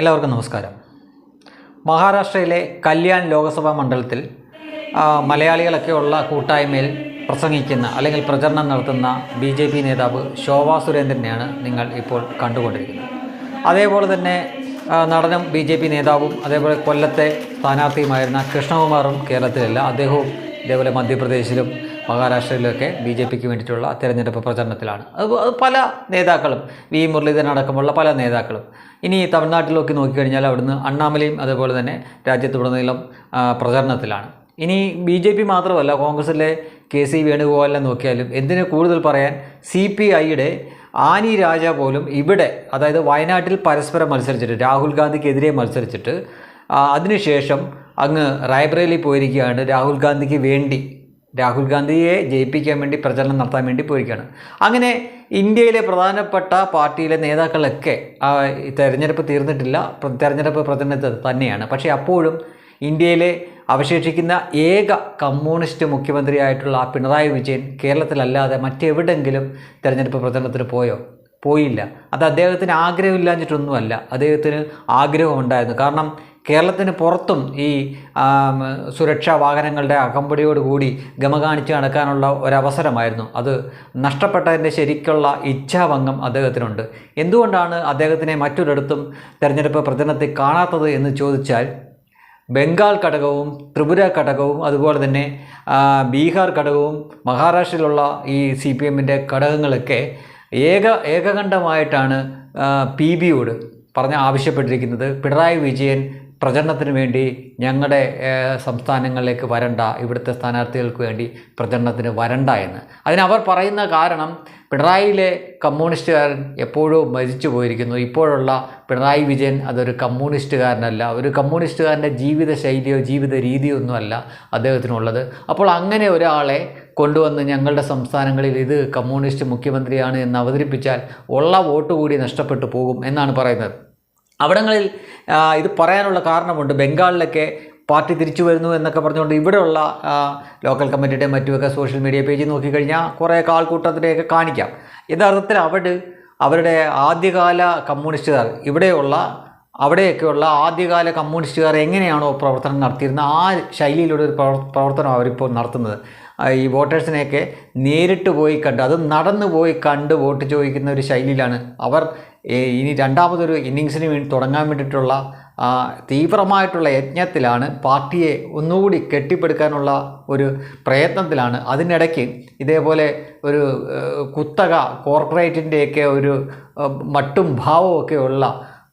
എല്ലാവർക്കും നമസ്കാരം. മഹാരാഷ്ട്രയിലെ കല്യാൺ ലോകസഭാ മണ്ഡലത്തിൽ മലയാളികളൊക്കെയുള്ള കൂട്ടായ്മയിൽ പ്രസംഗിക്കുന്ന അല്ലെങ്കിൽ പ്രചരണം നടത്തുന്ന ബി ജെ പി നേതാവ് ശോഭാ സുരേന്ദ്രനെയാണ് നിങ്ങൾ ഇപ്പോൾ കണ്ടുകൊണ്ടിരിക്കുന്നത്. അതേപോലെ തന്നെ നടനും ബി ജെ പി നേതാവും അതേപോലെ കൊല്ലത്തെ സ്ഥാനാർത്ഥിയുമായിരുന്ന കൃഷ്ണകുമാറും കേരളത്തിലല്ല അദ്ദേഹവും ഇതേപോലെ മധ്യപ്രദേശിലും മഹാരാഷ്ട്രയിലൊക്കെ ബി ജെ പിക്ക് വേണ്ടിയിട്ടുള്ള തെരഞ്ഞെടുപ്പ് പ്രചരണത്തിലാണ്. അത് പല നേതാക്കളും വി മുരളീധരൻ അടക്കമുള്ള പല നേതാക്കളും. ഇനി തമിഴ്നാട്ടിലൊക്കെ നോക്കിക്കഴിഞ്ഞാൽ അവിടുന്ന് അണ്ണാമലയും അതുപോലെ തന്നെ രാജ്യത്തുടനീളം പ്രചരണത്തിലാണ്. ഇനി ബി ജെ പി മാത്രമല്ല കോൺഗ്രസിലെ കെ സി വേണുഗോപാലിനെ നോക്കിയാലും എന്തിന് കൂടുതൽ പറയാൻ സി പി ഐയുടെ ആനി രാജ പോലും ഇവിടെ അതായത് വയനാട്ടിൽ പരസ്പരം മത്സരിച്ചിട്ട് രാഹുൽ ഗാന്ധിക്കെതിരെ മത്സരിച്ചിട്ട് അതിനുശേഷം അങ്ങ് റായ്ബറേലി പോയിരിക്കുകയാണ് രാഹുൽ ഗാന്ധിക്ക് വേണ്ടി. രാഹുൽ ഗാന്ധിയെ ജയിപ്പിക്കാൻ വേണ്ടി പ്രചരണം നടത്താൻ വേണ്ടി പോയിരിക്കുകയാണ്. അങ്ങനെ ഇന്ത്യയിലെ പ്രധാനപ്പെട്ട പാർട്ടിയിലെ നേതാക്കളൊക്കെ തെരഞ്ഞെടുപ്പ് തീർന്നിട്ടില്ല. തെരഞ്ഞെടുപ്പ് പ്രചരണത്തിൽ തന്നെയാണ്. പക്ഷേ അപ്പോഴും ഇന്ത്യയിലെ അവശേഷിക്കുന്ന ഏക കമ്മ്യൂണിസ്റ്റ് മുഖ്യമന്ത്രിയായിട്ടുള്ള പിണറായി വിജയൻ കേരളത്തിലല്ലാതെ മറ്റെവിടെങ്കിലും തെരഞ്ഞെടുപ്പ് പ്രചരണത്തിന് പോയോ? പോയില്ല. അത് അദ്ദേഹത്തിന് ആഗ്രഹമില്ലാഞ്ഞിട്ടൊന്നുമല്ല. അദ്ദേഹത്തിന് ആഗ്രഹം ഉണ്ടായിരുന്നു കാരണം കേരളത്തിന് പുറത്തും ഈ സുരക്ഷാ വാഹനങ്ങളുടെ അകമ്പടിയോടുകൂടി ഗമ കാണിച്ച് നടക്കാനുള്ള ഒരവസരമായിരുന്നു. അത് നഷ്ടപ്പെട്ടതിന്റെ ശരിക്കുള്ള ഇച്ഛാഭംഗം അദ്ദേഹത്തിനുണ്ട്. എന്തുകൊണ്ടാണ് അദ്ദേഹത്തിനെ മറ്റൊരിടത്തും തെരഞ്ഞെടുപ്പ് പ്രചരണത്തിൽ കാണാത്തത് എന്ന് ചോദിച്ചാൽ ബംഗാൾ ഘടകവും ത്രിപുര ഘടകവും അതുപോലെ തന്നെ ബീഹാർ ഘടകവും മഹാരാഷ്ട്രയിലുള്ള ഈ സി പി എമ്മിന്റെ ഘടകങ്ങളൊക്കെ ഏക ഏകകണ്ഠമായിട്ടാണ് പി ബിയോട് പറഞ്ഞ് ആവശ്യപ്പെട്ടിരിക്കുന്നത്. പിണറായി വിജയൻ പ്രചരണത്തിന് വേണ്ടി ഞങ്ങളുടെ സംസ്ഥാനങ്ങളിലേക്ക് വരണ്ട ഇവിടുത്തെ സ്ഥാനാർത്ഥികൾക്ക് വേണ്ടി പ്രചരണത്തിന് വരണ്ട എന്ന്. അതിനവർ പറയുന്ന കാരണം പിണറായിയിലെ കമ്മ്യൂണിസ്റ്റുകാരൻ എപ്പോഴും മരിച്ചു പോയിരിക്കുന്നു. ഇപ്പോഴുള്ള പിണറായി വിജയൻ അതൊരു കമ്മ്യൂണിസ്റ്റുകാരനല്ല. ഒരു കമ്മ്യൂണിസ്റ്റുകാരന്റെ ജീവിത ശൈലിയോ ജീവിത രീതിയോ ഒന്നുമല്ല അദ്ദേഹത്തിനുള്ളത്. അപ്പോൾ അങ്ങനെ ഒരാളെ കൊണ്ടുവന്ന് ഞങ്ങളുടെ സംസ്ഥാനങ്ങളിൽ ഇത് കമ്മ്യൂണിസ്റ്റ് മുഖ്യമന്ത്രിയാണ് എന്ന് അവതരിപ്പിച്ചാൽ ഉള്ള വോട്ട് കൂടി നഷ്ടപ്പെട്ടു പോകും എന്നാണ് പറയുന്നത്. അവിടങ്ങളിൽ ഇത് പറയാനുള്ള കാരണമുണ്ട്. ബംഗാളിലൊക്കെ പാർട്ടി തിരിച്ചു വരുന്നു എന്നൊക്കെ പറഞ്ഞുകൊണ്ട് ഇവിടെയുള്ള ലോക്കൽ കമ്മിറ്റിയുടെ മറ്റുമൊക്കെ സോഷ്യൽ മീഡിയ പേജ് നോക്കിക്കഴിഞ്ഞാൽ കുറേ ആൾക്കൂട്ടത്തിനെയൊക്കെ കാണിക്കാം. യഥാർത്ഥത്തിൽ അവിടെ അവരുടെ ആദ്യകാല കമ്മ്യൂണിസ്റ്റുകാർ ഇവിടെയുള്ള അവിടെയൊക്കെയുള്ള ആദ്യകാല കമ്മ്യൂണിസ്റ്റുകാർ എങ്ങനെയാണോ പ്രവർത്തനം നടത്തിയിരുന്നത്? ആ ശൈലിയിലൂടെ ഒരു പ്രവർ- പ്രവർത്തനം അവരിപ്പോൾ നടത്തുന്നത്. ഈ വോട്ടേഴ്സിനെയൊക്കെ നേരിട്ട് പോയി കണ്ട് അത് നടന്നു പോയി കണ്ട് വോട്ട് ചോദിക്കുന്ന ഒരു ശൈലിയിലാണ് അവർ ഇനി രണ്ടാമതൊരു ഇന്നിങ്സിന് വേണ്ടി തുടങ്ങാൻ വേണ്ടിയിട്ടുള്ള തീവ്രമായിട്ടുള്ള യജ്ഞത്തിലാണ് പാർട്ടിയെ ഒന്നുകൂടി കെട്ടിപ്പടുക്കാനുള്ള ഒരു പ്രയത്നത്തിലാണ്. അതിനിടയ്ക്ക് ഇതേപോലെ ഒരു കുത്തക കോർപ്പറേറ്റിന്റെയൊക്കെ ഒരു മട്ടും ഭാവമൊക്കെയുള്ള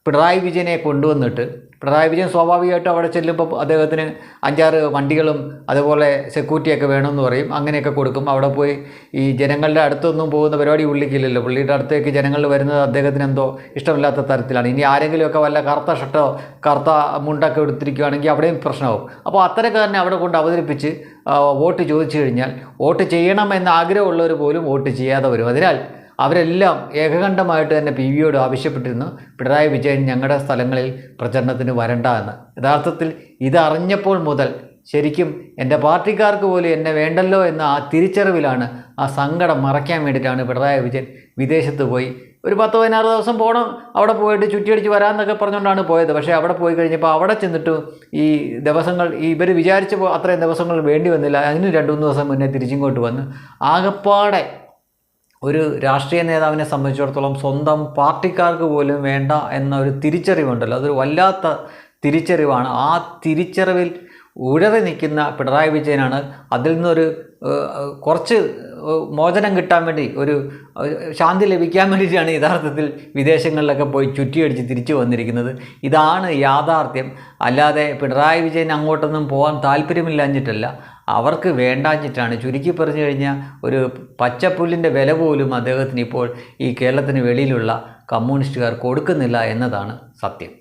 പിണറായി വിജയനെ കൊണ്ടുവന്നിട്ട് പിണറായി വിജയൻ സ്വാഭാവികമായിട്ടും അവിടെ ചെല്ലുമ്പോൾ അദ്ദേഹത്തിന് അഞ്ചാറ് വണ്ടികളും അതുപോലെ സെക്യൂരിറ്റിയൊക്കെ വേണമെന്ന് പറയും. അങ്ങനെയൊക്കെ കൊടുക്കും. അവിടെ പോയി ഈ ജനങ്ങളുടെ അടുത്തൊന്നും പോകുന്ന പരിപാടി പുള്ളിക്കില്ലല്ലോ പുള്ളിയുടെ അടുത്തേക്ക് ജനങ്ങൾ വരുന്നത് അദ്ദേഹത്തിന് എന്തോ ഇഷ്ടമില്ലാത്ത തരത്തിലാണ്. ഇനി ആരെങ്കിലുമൊക്കെ വല്ല കറുത്ത ഷട്ടോ കറുത്ത മുണ്ടൊക്കെ എടുത്തിരിക്കുകയാണെങ്കിൽ അവിടെയും പ്രശ്നമാവും. അപ്പോൾ അത്തരക്കാരനെ അവിടെ കൊണ്ട് അവതരിപ്പിച്ച് വോട്ട് ചോദിച്ചു കഴിഞ്ഞാൽ വോട്ട് ചെയ്യണം ചെയ്യണമെന്ന് ആഗ്രഹമുള്ളവർ പോലും വോട്ട് ചെയ്യാതെ വരും. അതിനാൽ അവരെല്ലാം ഏകകണ്ഠമായിട്ട് തന്നെ പി വിയോട് ആവശ്യപ്പെട്ടിരുന്നു. പിണറായി വിജയൻ ഞങ്ങളുടെ സ്ഥലങ്ങളിൽ പ്രചരണത്തിന് വരണ്ട എന്ന്. യഥാർത്ഥത്തിൽ ഇതറിഞ്ഞപ്പോൾ മുതൽ ശരിക്കും എന്റെ പാർട്ടിക്കാർക്ക് പോലും എന്നെ വേണ്ടല്ലോ എന്ന ആ തിരിച്ചറിവിലാണ് ആ സങ്കടം മറയ്ക്കാൻ വേണ്ടിയിട്ടാണ് പിണറായി വിജയൻ വിദേശത്ത് പോയി. ഒരു പത്ത് പതിനാറ് ദിവസം പോകണം അവിടെ പോയിട്ട് ചുറ്റിയടിച്ച് വരാമെന്നൊക്കെ പറഞ്ഞുകൊണ്ടാണ് പോയത്. പക്ഷേ അവിടെ പോയി കഴിഞ്ഞപ്പോൾ അവിടെ ചെന്നിട്ട് ഈ ദിവസങ്ങൾ ഈ ഇവർ വിചാരിച്ച അത്രയും ദിവസങ്ങൾ വേണ്ടി വന്നില്ല. അതിന് രണ്ട് മൂന്ന് ദിവസം മുന്നേ തിരിച്ചിങ്ങോട്ട് വന്ന്. ആകപ്പാടെ ഒരു രാഷ്ട്രീയ നേതാവിനെ സംബന്ധിച്ചിടത്തോളം സ്വന്തം പാർട്ടിക്കാർക്ക് പോലും വേണ്ട എന്ന ഒരു തിരിച്ചറിവുണ്ടല്ലോ. അതൊരു വല്ലാത്ത തിരിച്ചറിവാണ്. ആ തിരിച്ചറിവിൽ ഉഴറി നിൽക്കുന്ന പിണറായി വിജയനാണ് അതിൽ നിന്നൊരു കുറച്ച് മോചനം കിട്ടാൻ വേണ്ടി ഒരു ശാന്തി ലഭിക്കാൻ വേണ്ടിയിട്ടാണ് യഥാർത്ഥത്തിൽ വിദേശങ്ങളിലൊക്കെ പോയി ചുറ്റിയടിച്ച് തിരിച്ചു വന്നിരിക്കുന്നത്. ഇതാണ് യാഥാർത്ഥ്യം. അല്ലാതെ പിണറായി വിജയൻ അങ്ങോട്ടൊന്നും പോകാൻ താല്പര്യമില്ലാഞ്ഞിട്ടല്ല. അവർക്ക് വേണ്ടാഞ്ഞിട്ടാണ്. ചുരുക്കി പറഞ്ഞു കഴിഞ്ഞാൽ ഒരു പച്ചപ്പുല്ലിന്റെ വില പോലും അദ്ദേഹത്തിന് ഇപ്പോൾ ഈ കേരളത്തിന് വെളിയിലുള്ള കമ്മ്യൂണിസ്റ്റുകാർ കൊടുക്കുന്നില്ല എന്നതാണ് സത്യം.